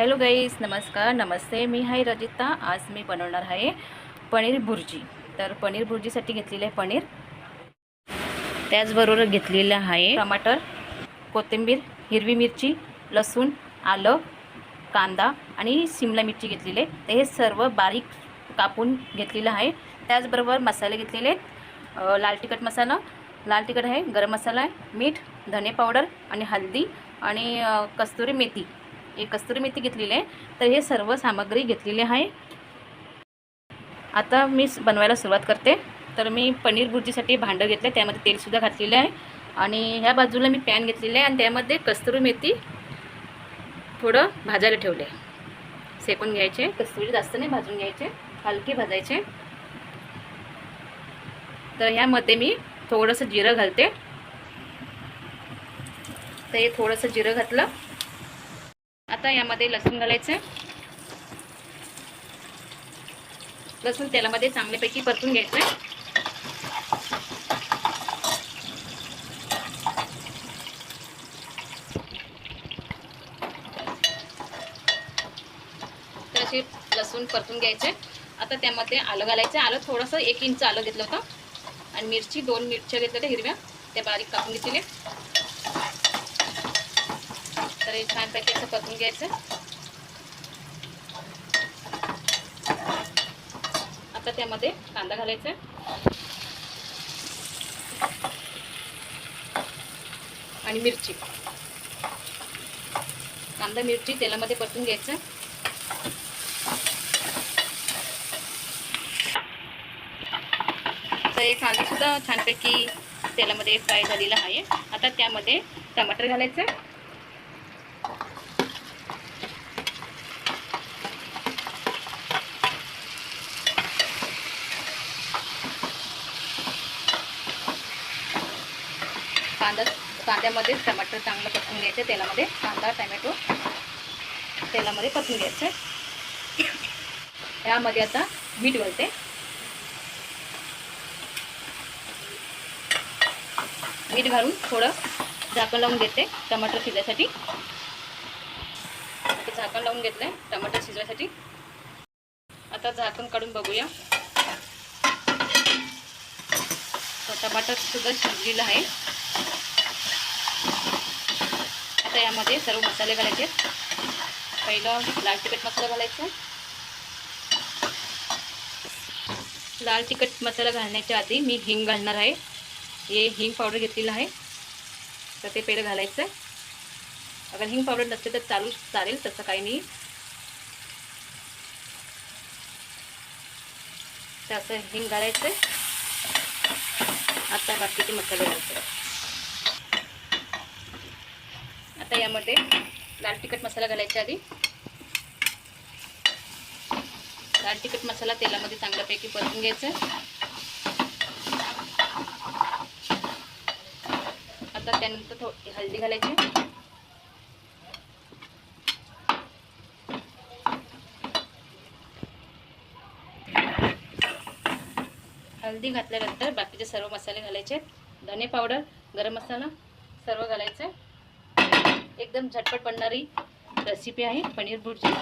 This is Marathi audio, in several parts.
हॅलो गाईज नमस्कार नमस्ते. मी आहे रजिता. आज मी बनवणार आहे पनीर भुर्जी तर पनीर भुर्जीसाठी घेतलेले आहे पनीर. त्याचबरोबर घेतलेलं आहे टमाटर कोथिंबीर हिरवी मिरची लसूण आलं कांदा आणि शिमला मिरची घेतलेली आहे. ते हे सर्व बारीक कापून घेतलेलं आहे. त्याचबरोबर मसाले घेतलेले आहेत. लाल तिखट मसाला. लाल तिखट आहे गरम मसाला आहे मीठ धने पावडर आणि हळदी आणि कस्तुरी मेथी. एक कस्तुरी मेथी घेतलेली आहे. तर हे सर्व सामग्री घेतलेली आहे. आता मी बनवायला सुरुवात करते. तर मी पनीर भुर्जीसाठी भांडं घेतलं आहे त्यामध्ये तेलसुद्धा घातलेलं आहे. आणि ह्या बाजूला मी पॅन घेतलेलं आहे. आणि त्यामध्ये कस्तुरी मेथी थोडं भाजायला ठेवले सेकून घ्यायचे. कस्तुरी जास्त नाही भाजून घ्यायचे. हलके भाजायचे. तर ह्यामध्ये मी थोडंसं जिरं घालते. तर हे थोडंसं जिरं घातलं. आता यामध्ये लसूण घालायचं. लसूण तेलामध्ये चांगल्यापैकी परतून घ्यायचं. तर असे लसूण परतून घ्यायचे. आता त्यामध्ये आलं घालायचं. आलं थोडंसं एक इंच आलं घेतलं होतं. आणि मिरची दोन मिरच्या घेतल्या होत्या हिरव्या. त्या बारीक कापून घेतलेल्या. तर हे छानपैकी असं परतून घ्यायचं. आता त्यामध्ये कांदा घालायचा. आणि मिरची. कांदा मिरची तेलामध्ये परतून घ्यायचं. तर हे कांदा सुद्धा छानपैकी तेलामध्ये फ्राय झालेला आहे. आता त्यामध्ये टमाटर घालायचं. कांदा कांद्यामध्ये टमाटर चांगलं परतून घ्यायचं. तेलामध्ये कांदा टमॅटो तेलामध्ये परतून घ्यायचं. यामध्ये आता मीठ घालते मीठ घालून थोडं झाकण लावून घेते टमाटर शिजायसाठी. झाकण लावून घेतलंय टमाटर शिजवायसाठी आता झाकण काढून बघूया. टमाटर सुद्धा शिजलेलं आहे आता यामध्ये सर्व मसाले घालायचे. पहिलं लाल तिखट मसाला घालायचा. लाल तिखट मसाला घालण्याच्या आधी मी हिंग घालणार आहे. हे हिंग पावडर घेतलेलं आहे. तर ते पहिलं घालायचं. अगर हिंग पावडर नसते तर चालू चालेल तसं काही नाही. तर असं हिंग घालायचं. आता बाकीचे मसाले घालायचे. आता यामध्ये लाल तिखट मसाला घालायच्या आधी. लाल तिखट मसाला तेलामध्ये चांगल्यापैकी परतून घ्यायचा. आता त्यानंतर थोडी हळदी घालायची. हळदी घातल्यानंतर बाकीचे सर्व मसाले घालायचे धने पावडर गरम मसाला सर्व घालायचं. एकदम झटपट बनणारी रेसिपी आहे पनीर भुर्जी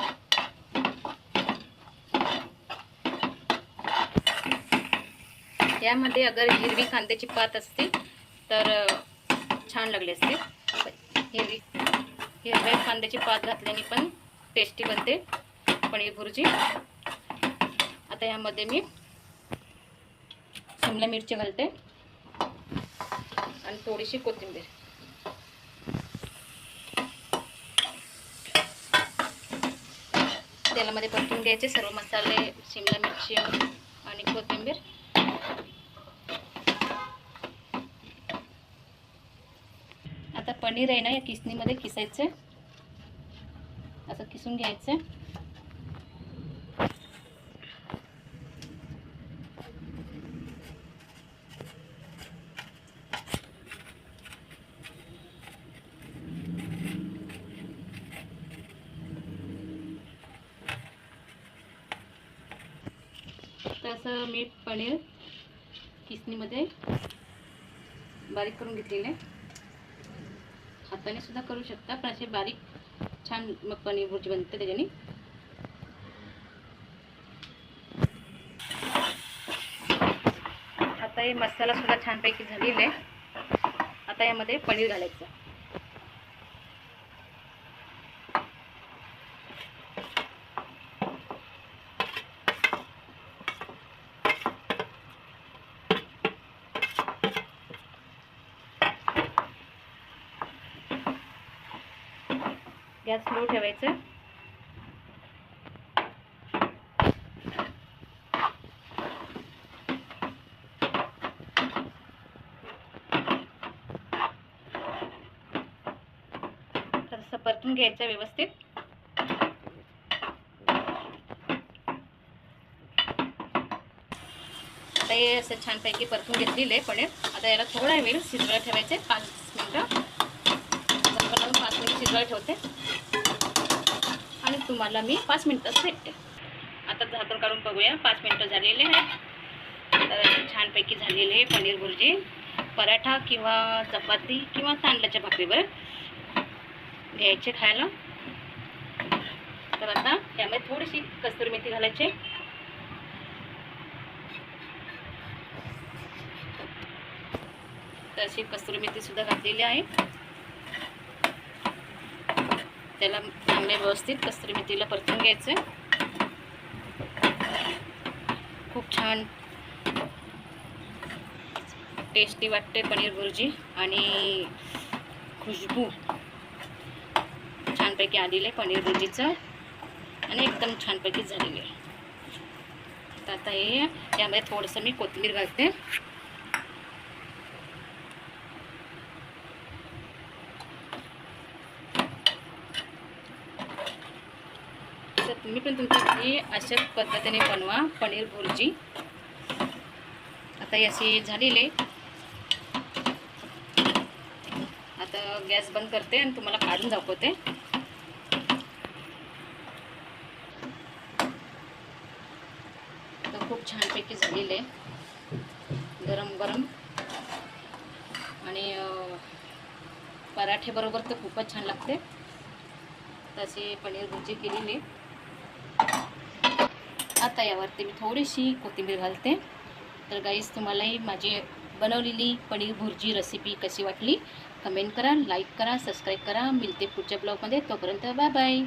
यामध्ये अगर हिरवी कांद्याची पात असते तर छान लागली असते. हिरवी हिरव्या कांद्याची पात घातल्याने पण टेस्टी बनते पनीर भुर्जी आता यामध्ये मी शिमला मिरची घालते. आणि थोडीशी कोथिंबीर. तेलामध्ये परतून घ्यायचे. सर्व मसाले शिमला मिरची आणि कोथिंबीर. आता पनीर आहे ना या किसणीमध्ये किसायचं असं किसून घ्यायचं तर असं मी पनीर किसणीमध्ये बारीक करून घेतलेले. आहे हाताने सुद्धा करू शकता पण असे बारीक छान मग पनीर भुर्जी बनते त्याच्याने. आता हे मसाला सुद्धा छानपैकी झालेला आहे. आता यामध्ये पनीर घालायचं. गॅस स्लो ठेवायचं. असं परतून घ्यायचं व्यवस्थित. आता हे असं छानपैकी परतून घेतलेलं आहे पनीर आता याला थोडा वेळ शिजवायला ठेवायचे पाच मिनटं. पाच मिनिट शिजवायला ठेवते. तुम्हाला मी पाच मिनटात भेटते. आता झाकण काढून बघूया. पाच मिनटं झालेले आहे तर छानपैकी झालेले आहे पनीर भुर्जी पराठा किंवा चपाती किंवा तांदळाच्या भाकरीवर घ्यायचे खायला. तर आता त्यामध्ये थोडीशी कस्तुरी मेथी घालायची. तशी कस्तुरी मेथी सुद्धा घातलेली आहे. त्याला चांगले व्यवस्थित कस्तुरी मेथीला परतून घ्यायचं खूप छान टेस्टी वाटते पनीर भुर्जी आणि खुशबू. छानपैकी आलेलं आहे पनीर भुर्जीचं आणि एकदम छानपैकी झालेली आहे. तर आता हे यामध्ये थोडंसं मी कोथिंबीर घालते. तुम्ही पण तुमच्याकडे अशा अशाच पद्धतीने बनवा पनीर भुर्जी आता ही झालेले झालेली. आहे. आता गॅस बंद करते आणि तुम्हाला काढून दाखवते. तर खूप छानपैकी झालेले. आहे गरम गरम. आणि पराठे बरोबर तर खूपच छान लागते. तसे पनीर भुर्जी केलेली. आहे. आता यावरती मी थोडीशी कोथिंबीर घालते. तर गाईज तुम्हालाही माझी बनवलेली पनीर भुर्जी रेसिपी कशी वाटली कमेंट करा लाईक करा सबस्क्राईब करा. मिळते पुढच्या ब्लॉगमध्ये तोपर्यंत बाय बाय